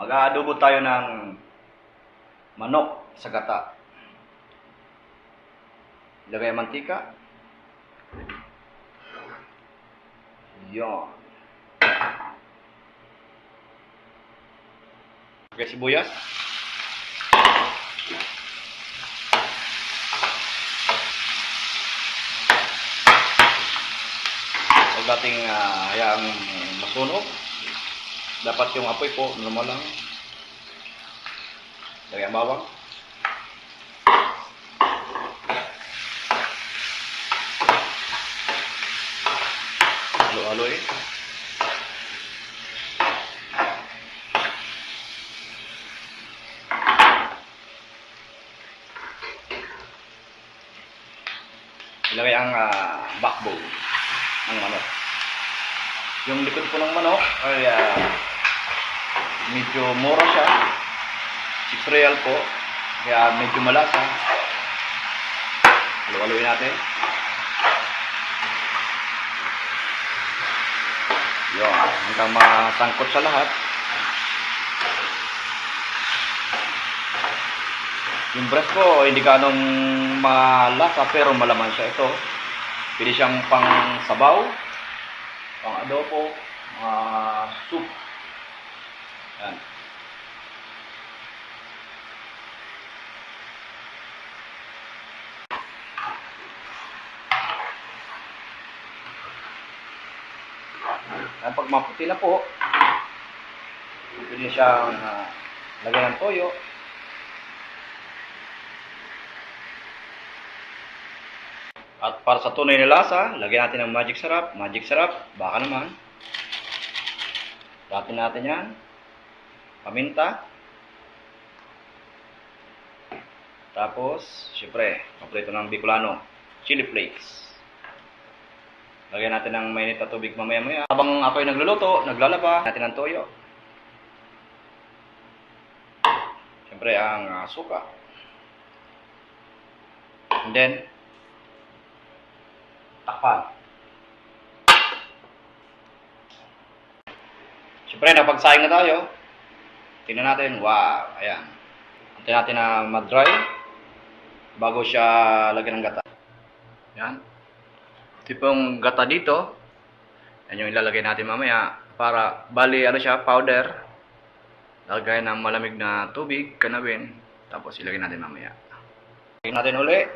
Mag-aadobo tayo ng manok sa gata. Ilagay ang mantika. Yon. Ilagay sibuyas. Huwag nating uh, hayaang masunog. Dapat yung apoy po, normal lang. Lagay ang bawang. Halo-halo eh. Ilagay ang ah, backbone ng manok. Yung likod po ng manok ay ah, medyo mura siya. Six real po. Kaya medyo malasa. Halo-haloin natin. Yun. Hanggang masangkot sa lahat. Yung breast ko, hindi ganong malasa pero malaman siya ito. Pwede siyang pang sabaw, pang adobo, mga soup. Yan. Yan, pag na po, pwede siyang uh, lagyan ng toyo. At para sa tunay na lasa, lagyan natin ng magic sarap. Magic sarap, baka naman. Datin natin yan. Paminta. Tapos, syempre, paborito ng Bicolano, chili flakes. Lagyan natin ng mainit na tubig mamaya-maya. Habang ako'y nagluluto, naglalaba, natin ng toyo. Syempre, ang ah, suka. And then, takpan. Siyempre, napagsaing na tayo. Tingnan natin. Wow, ayan. Antay natin na mag-dry bago siya lagyan ng gata. Yan. Ito pong gata dito. Yan yung ilalagay natin mamaya para bali ano siya, powder. Lagay ng malamig na tubig, kanawin. Tapos ilagay natin mamaya. Lagyan natin uli.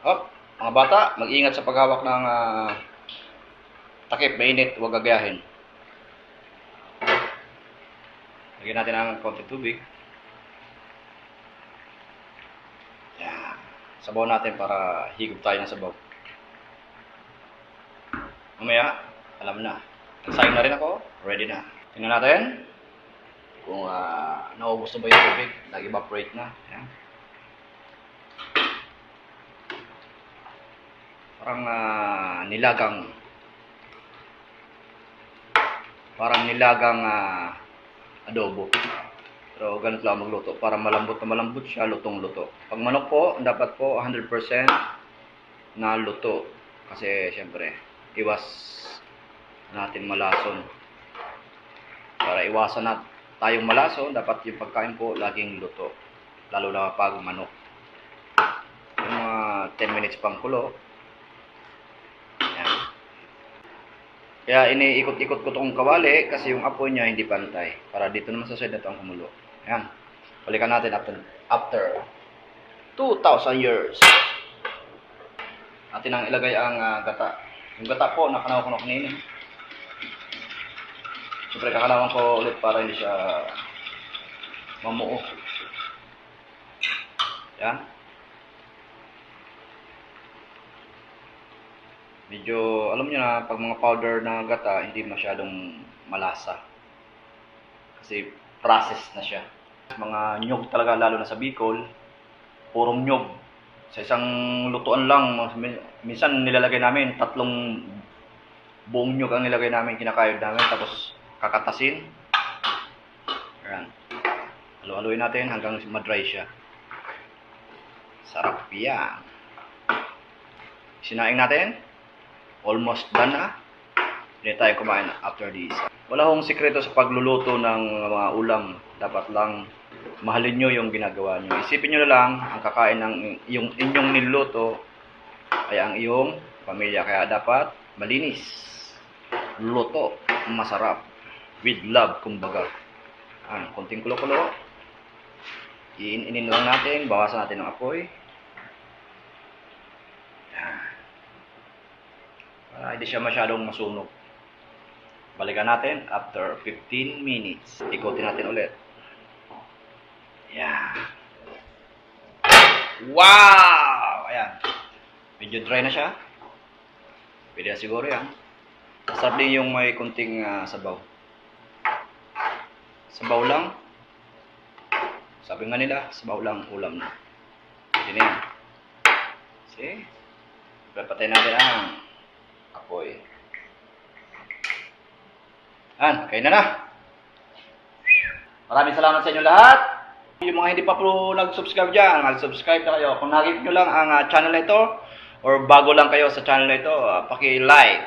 Hop. Mga bata, mag-ingat sa paghawak ng ah, takip, mainit, huwag gagayahin. Lagyan natin ng konti tubig. Yan. Sabaw natin para higop tayo ng sabaw. Mamaya, alam na. Nagsayang na rin ako. Ready na. Tingnan natin kung uh, naubos na ba yung tubig. Nag-evaporate na. Yan. Parang ah, nilagang parang nilagang ah, adobo. Pero ganito lang magluto. Para malambot na malambot siya, lutong-luto. Pag manok po, dapat po 100% na luto. Kasi syempre, iwas natin malason. Para iwasan na tayong malason, dapat yung pagkain po laging luto. Lalo na pag manok. Yung mga 10 minutes pang kulo, yan. Kaya iniikot-ikot ko itong kawali kasi yung apoy niya hindi pantay. Para dito naman sa side na ito ang kumulo. Ayan. Balikan natin after, after 2,000 years. Natin ang ilagay ang ah, gata. Yung gata po, nakanaw ko na kanina. Siyempre, kakalawan ko ulit para hindi siya mamuo. Yan. Medyo, alam niyo na, pag mga powder na gata, hindi masyadong malasa. Kasi process na siya. Mga nyog talaga, lalo na sa Bicol, purong nyog. Sa isang lutuan lang, min- minsan nilalagay namin, tatlong buong nyog ang nilagay namin, kinakayod namin, tapos kakatasin. Ayan. Halo-haloin natin hanggang ma-dry siya. Sarap yan. Sinaing natin. Almost done na. Hindi tayo kumain after this. Wala hong sikreto sa pagluluto ng mga ulam. Dapat lang mahalin nyo yung ginagawa nyo. Isipin nyo lang, ang kakain ng yung inyong niluluto ay ang iyong pamilya. Kaya dapat malinis. Luto. Masarap. With love, kumbaga. Ano, konting kulo-kulo. Iin-inin lang natin. Bawasan natin ng apoy. Yan. Para hindi siya masyadong masunog. Balikan natin after 15 minutes. Ikotin natin ulit. Yan. Wow! Ayan. Medyo dry na siya. Pwede na siguro yan. Masarap din yung may kunting ah, sabaw. Sabaw lang. Sabi nga nila, sabaw lang ulam na. Yun na yan. See? Papatay natin ang apoy. Yan, kain na na. Maraming salamat sa inyo lahat. Yung mga hindi pa po nag-subscribe dyan, mag-subscribe na kayo. Kung nakikita nyo lang ang ah, channel na ito, or bago lang kayo sa channel na ito, uh, paki-like,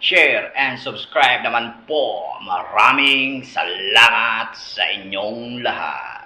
share, and subscribe naman po. Maraming salamat sa inyong lahat.